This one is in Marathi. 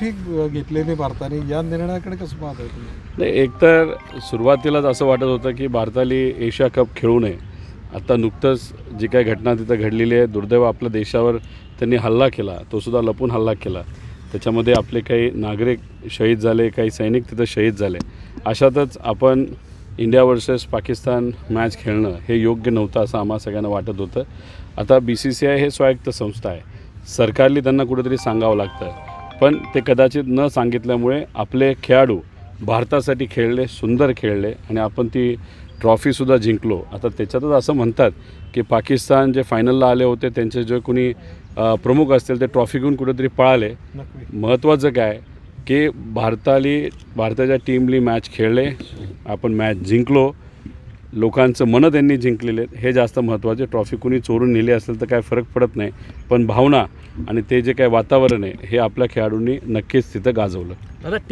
ठीक घेतले नाही भारताने. या निर्णयाकडे कसं पाहत आहे नाही एकतर सुरुवातीलाच असं वाटत होतं की भारताने एशिया कप खेळू नये. आता नुकतंच जी काही घटना तिथं घडलेली आहे दुर्दैव आपल्या देशावर त्यांनी हल्ला केला तो सुद्धा लपून हल्ला केला. त्याच्यामध्ये आपले काही नागरिक शहीद झाले काही सैनिक तिथं शहीद झाले. अशातच आपण इंडिया वर्सेस पाकिस्तान मॅच खेळणं हे योग्य नव्हतं असं आम्हा सगळ्यांना वाटत होतं. आता बी सी सी आय हे स्वायत्त संस्था आहे. सरकारली त्यांना कुठेतरी सांगावं लागतं. पण ते कदाचित न सांगितल्यामुळे आपले खेळाडू भारतासाठी खेळले सुंदर खेळले आणि आपण ती ट्रॉफीसुद्धा जिंकलो. आता त्याच्यातच असं म्हणतात की पाकिस्तान जे फायनलला आले होते त्यांचे जे कोणी प्रमुख असतील ते ट्रॉफी घेऊन कुठेतरी पळाले. महत्त्वाचं काय? की भारताली भारताच्या टीमली मॅच खेळले आपण मॅच जिंकलो. लोकांचं मनं त्यांनी जिंकलेले आहेत. हे जास्त महत्त्वाचे. ट्रॉफी कुणी चोरून नेली असेल तर काय फरक पडत नाही. पण भावना आणि ते जे काय वातावरण आहे हे आपल्या खेळाडूंनी नक्कीच तिथं गाजवलं. दादा टी